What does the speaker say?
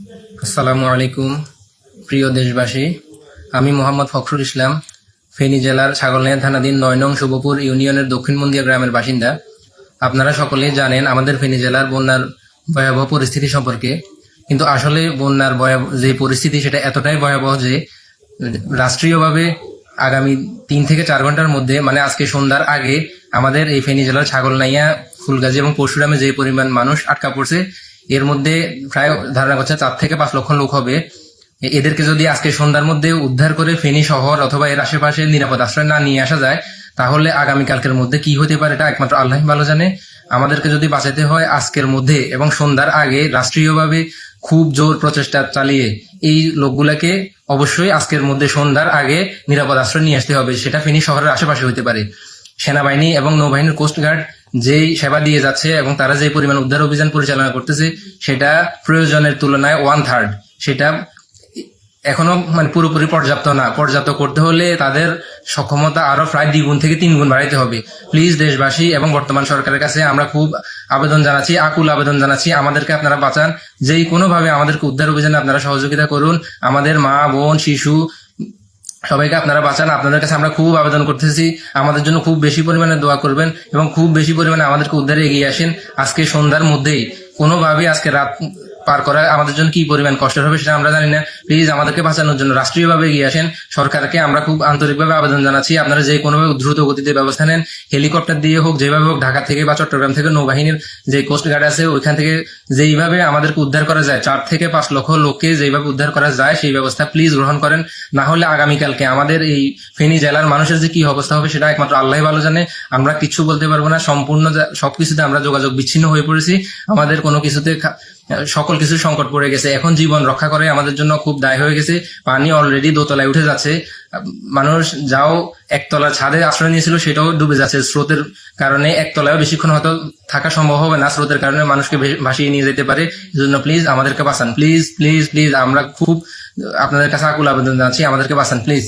আসসালামু আলাইকুম, প্রিয় দেশবাসী। আমি মোহাম্মদ ফখরুল ইসলাম, ফেনী জেলার ছাগলনাইয়া থানাধীন নয় নং শুভপুর ইউনিয়নের দক্ষিণ মন্দিয়া গ্রামের বাসিন্দা। আপনারা সকলেই জানেন আমাদের ফেনী জেলার বন্যার ভয়াবহ পরিস্থিতি সম্পর্কে। কিন্তু আসলে বন্যার ভয়াবহ যে পরিস্থিতি, সেটা এতটাই ভয়াবহ যে রাষ্ট্রীয়ভাবে আগামী তিন থেকে চার ঘণ্টার মধ্যে মানে আজকে সন্ধ্যার আগে, আমাদের এই ফেনী জেলার ছাগলনাইয়া ফুলগাজী এবং পরশুরামে যে পরিমাণ মানুষ আটকা পড়ছে এর মধ্যে প্রায় ধারণা করছে চার থেকে পাঁচ লক্ষ লোক হবে। এদেরকে যদি আজকে সন্ধ্যার মধ্যে উদ্ধার করে ফেনী শহর অথবা এর আশেপাশে নিরাপদ আশ্রয় না নিয়ে আসা যায়, তাহলে আগামীকালকের মধ্যে কি হতে পারে এটা একমাত্র আল্লাহ ভালো জানে। আমাদেরকে যদি বাঁচাতে হয় আজকের মধ্যে এবং সন্ধ্যার আগে রাষ্ট্রীয়ভাবে খুব জোর প্রচেষ্টা চালিয়ে এই লোকগুলাকে অবশ্যই আজকের মধ্যে সন্ধ্যার আগে নিরাপদ আশ্রয় নিয়ে আসতে হবে, সেটা ফেনী শহরের আশেপাশে হতে পারে। সেনাবাহিনী এবং নৌবাহিনীর কোস্টগার্ড যেই সেবা দিয়ে যাচ্ছে এবং তারা যে পরিমাণ উদ্ধার অভিযান পরিচালনা করতেছে, সেটা প্রয়োজনের তুলনায় ওয়ান থার্ড সেটা এখনও মানে পুরোপুরি পর্যাপ্ত না। পর্যাপ্ত করতে হলে তাদের সক্ষমতা আরও প্রায় দ্বিগুণ থেকে তিন গুণ বাড়াইতে হবে। প্লিজ দেশবাসী এবং বর্তমান সরকারের কাছে আমরা খুব আবেদন জানাচ্ছি, আকুল আবেদন জানাচ্ছি, আমাদেরকে আপনারা বাঁচান। যেই কোনোভাবে আমাদেরকে উদ্ধার অভিযানে আপনারা সহযোগিতা করুন, আমাদের মা, বোন, শিশু সবাইকে আপনারা বাঁচান। আপনাদের কাছে আমরা খুব আবেদন করতেছি। আমাদের জন্য খুব বেশি পরিমাণে দোয়া করবেন এবং খুব বেশি পরিমাণে আমাদেরকে উদ্ধারে এগিয়ে আসেন। আজকে সন্ধ্যার মধ্যেই। কোনোভাবেই আজকে রাত পার করা আমাদের জন্য কি পরিমাণ কষ্টের হবে সেটা আমরা জানি না। প্লিজ আমাদেরকে বাঁচানোর জন্য রাষ্ট্রীয়ভাবে এগিয়ে আসেন। সরকারকে আমরা খুব আন্তরিকভাবে আবেদন জানাচ্ছি। আপনারা যে কোনোভাবে দ্রুত গতিতে ব্যবস্থা নেন, হেলিকপ্টার দিয়ে হোক, যেভাবে হোক, ঢাকা থেকে বা চট্টগ্রাম থেকে নৌবাহিনীর যে কোস্ট গার্ড আছে, ওইখান থেকে যেইভাবে আমাদেরকে উদ্ধার করা যায়, চার থেকে পাঁচ লক্ষ লোককে যেইভাবে উদ্ধার করা যায়, সেই ব্যবস্থা প্লিজ গ্রহণ করেন। না হলে আগামীকালকে আমাদের এই ফেনী জেলার মানুষের যে কি অবস্থা হবে সেটা একমাত্র আল্লাহ ভালো জানে। আমরা কিছু বলতে পারব না, সম্পূর্ণ সবকিছুতে আমরা যোগাযোগ বিচ্ছিন্ন হয়ে পড়েছি। আমাদের কোনো কিছুতে খা- সকল কিছু সংকট পড়ে গেছে। এখন জীবন রক্ষা করে আমাদের জন্য খুব দায় হয়ে গেছে। পানি অলরেডি দোতলায় উঠে যাচ্ছে। মানুষ যাও, একতলা ছাদে আশ্রয় নিয়েছিল, সেটাও ডুবে যাচ্ছে। স্রোতের কারণে একতলায় বেশিক্ষণ হয়তো থাকা সম্ভব হবে না। স্রোতের কারণে মানুষকে ভাসিয়ে নিয়ে যেতে পারে। এজন্য প্লিজ আমাদেরকে বাঁচান। প্লিজ প্লিজ প্লিজ আমরা খুব আপনাদের কাছে আকুল আবেদন জানাচ্ছি। আমাদেরকে বাঁচান প্লিজ